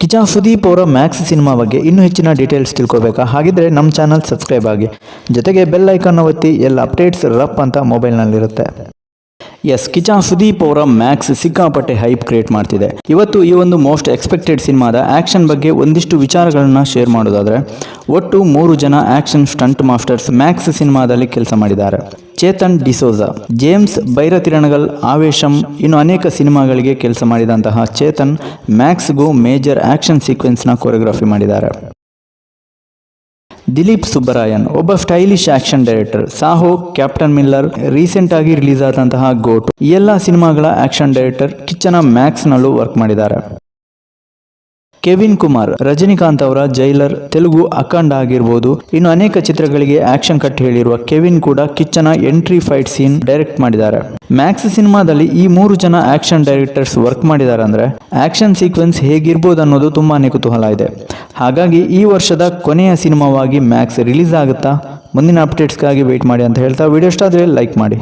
ಕಿಚಾ ಸುದೀಪ್ ಅವರ Max cinema ಬಗ್ಗೆ ಇನ್ನೂ ಹೆಚ್ಚಿನ ಡೀಟೇಲ್ಸ್ ತಿಳ್ಕೊಬೇಕಾ ಹಾಗಿದ್ರೆ ನಮ್ಮ ಚಾನಲ್ ಸಬ್ಸ್ಕ್ರೈಬ್ ಆಗಿ. ಜೊತೆಗೆ ಬೆಲ್ ಐಕಾನ್ ಒತ್ತಿ ಎಲ್ಲ ಅಪ್ಡೇಟ್ಸ್ ರಪ್ ಅಂತ ಮೊಬೈಲ್ನಲ್ಲಿರುತ್ತೆ ಎಸ್ ಕಿಚಾ ಸುದೀಪ್ ಅವರ ಮ್ಯಾಕ್ಸ್ ಸಿಕ್ಕಾಪಟ್ಟೆ ಹೈಪ್ ಕ್ರಿಯೇಟ್ ಮಾಡ್ತಿದೆ. ಇವತ್ತು ಈ ಒಂದು ಮೋಸ್ಟ್ ಎಕ್ಸ್ಪೆಕ್ಟೆಡ್ ಸಿನಿಮಾದ ಆಕ್ಷನ್ ಬಗ್ಗೆ ಒಂದಿಷ್ಟು ವಿಚಾರಗಳನ್ನ ಶೇರ್ ಮಾಡೋದಾದ್ರೆ, ಒಟ್ಟು ಮೂರು ಜನ ಆಕ್ಷನ್ ಸ್ಟಂಟ್ ಮಾಸ್ಟರ್ಸ್ ಮ್ಯಾಕ್ಸ್ ಸಿನಿಮಾದಲ್ಲಿ ಕೆಲಸ ಮಾಡಿದ್ದಾರೆ. ಚೇತನ್ ಡಿಸೋಜಾ ಜೇಮ್ಸ್ ಬೈರತಿರಣಗಲ್ ಆವೇಶಂ ಇನ್ನು ಅನೇಕ ಸಿನಿಮಾಗಳಿಗೆ ಕೆಲಸ ಮಾಡಿದಂತಹ ಚೇತನ್ ಮ್ಯಾಕ್ಸ್ಗೂ ಮೇಜರ್ ಆಕ್ಷನ್ ಸೀಕ್ವೆನ್ಸ್ನ ಕೊರಿಯೋಗ್ರಫಿ ಮಾಡಿದ್ದಾರೆ. ದಿಲೀಪ್ ಸುಬ್ಬರಾಯನ್, ಒಬ್ಬ stylish action director. Saaho, Captain Miller, recent ಆಗಿ ರಿಲೀಸ್ ಆದಂತಹ ಗೋಟು. ಈ ಎಲ್ಲ ಸಿನಿಮಾಗಳ ಆಕ್ಷನ್ ಡೈರೆಕ್ಟರ್ ಕಿಚ್ಚನ ಮ್ಯಾಕ್ಸ್ ನಲ್ಲೂ ವರ್ಕ್ ಮಾಡಿದ್ದಾರೆ. ಕೆವಿನ್ ಕುಮಾರ್, ರಜನಿಕಾಂತ್ ಅವರ ಜೈಲರ್, ತೆಲುಗು ಅಖಂಡ ಆಗಿರ್ಬೋದು. ಇನ್ನು ಅನೇಕ ಚಿತ್ರಗಳಿಗೆ ಆಕ್ಷನ್ ಕಟ್ ಹೇಳಿರುವ ಕೆವಿನ್ ಕೂಡ ಕಿಚ್ಚನ ಎಂಟ್ರಿ ಫೈಟ್ ಸೀನ್ ಡೈರೆಕ್ಟ್ ಮಾಡಿದ್ದಾರೆ. ಮ್ಯಾಕ್ಸ್ ಸಿನಿಮಾದಲ್ಲಿ ಈ ಮೂರು ಜನ ಆಕ್ಷನ್ ಡೈರೆಕ್ಟರ್ಸ್ ವರ್ಕ್ ಮಾಡಿದ್ದಾರೆ ಅಂದ್ರೆ ಆಕ್ಷನ್ ಸೀಕ್ವೆನ್ಸ್ ಹೇಗಿರ್ಬೋದು ಅನ್ನೋದು ತುಂಬಾನೇ ಕುತೂಹಲ ಇದೆ. ಹಾಗಾಗಿ ಈ ವರ್ಷದ ಕೊನೆಯ ಸಿನಿಮಾವಾಗಿ ಮ್ಯಾಕ್ಸ್ ರಿಲೀಸ್ ಆಗುತ್ತಾ? ಮುಂದಿನ ಅಪ್ಡೇಟ್ಸ್ಗಾಗಿ ವೇಟ್ ಮಾಡಿ ಅಂತ ಹೇಳ್ತಾ, ವಿಡಿಯೋ ಇಷ್ಟ ಆದರೆ ಲೈಕ್ ಮಾಡಿ.